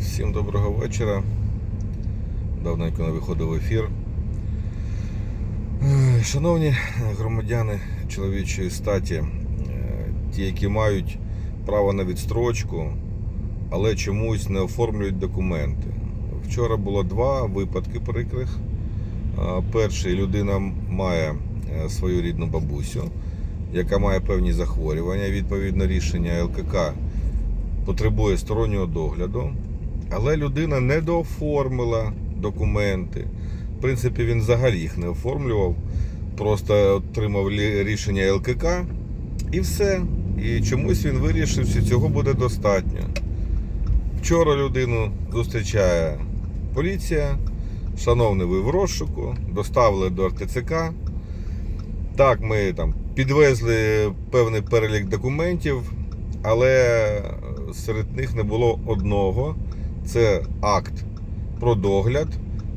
Всім доброго вечора. Давненько не виходив в ефір. Е, Шановні громадяни чоловічої статі, е, ті, які мають право на відстрочку, але чомусь не оформлюють документи. Вчора було два випадки прикрих. Е, Перший людина має свою рідну бабусю, яка має певні захворювання. Відповідно, рішення ЛКК потребує стороннього догляду, але людина не дооформила документи. В принципі, він взагалі їх не оформлював, просто отримав рішення ЛКК і все. І чомусь він вирішив, що цього буде достатньо. Вчора людину зустрічає поліція. Шановний, ви в розшуку, доставили до РТЦК. Так, ми там підвезли певний перелік документів, але серед них не було одного. Це акт про догляд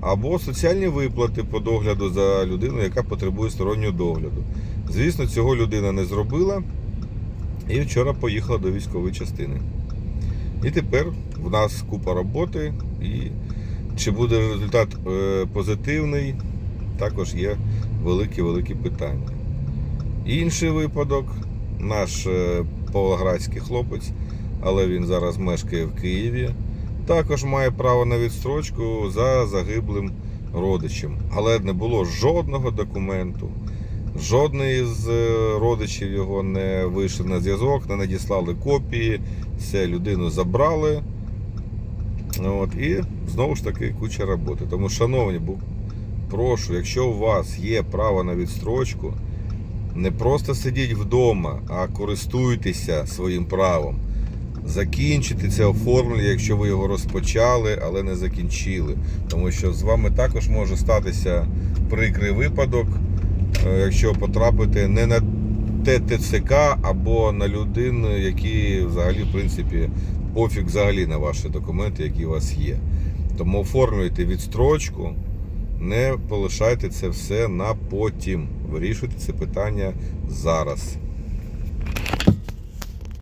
або соціальні виплати по догляду за людину, яка потребує стороннього догляду. Звісно, цього людина не зробила і вчора поїхала до військової частини. І тепер в нас купа роботи, і чи буде результат е, позитивний, також є великі-великі питання. Інший випадок, наш е, павлоградський хлопець, але він зараз мешкає в Києві, також має право на відстрочку за загиблим родичем. Але не було жодного документу. Жодний з е, родичів його не вийшов на зв'язок, не надіслали копії, все, людину забрали. От, і знову ж таки куча роботи. Тому, шановні, прошу, якщо у вас є право на відстрочку, не просто сидіть вдома, а користуйтеся своїм правом. Закінчити це оформлення, якщо ви його розпочали, але не закінчили. Тому що з вами також може статися прикрий випадок, е, якщо потрапите не на ТТЦК або на людин, які взагалі, в принципі, пофіг взагалі на ваші документи, які у вас є. Тому оформлюйте відстрочку, не полишайте це все на потім. Вирішуйте це питання зараз.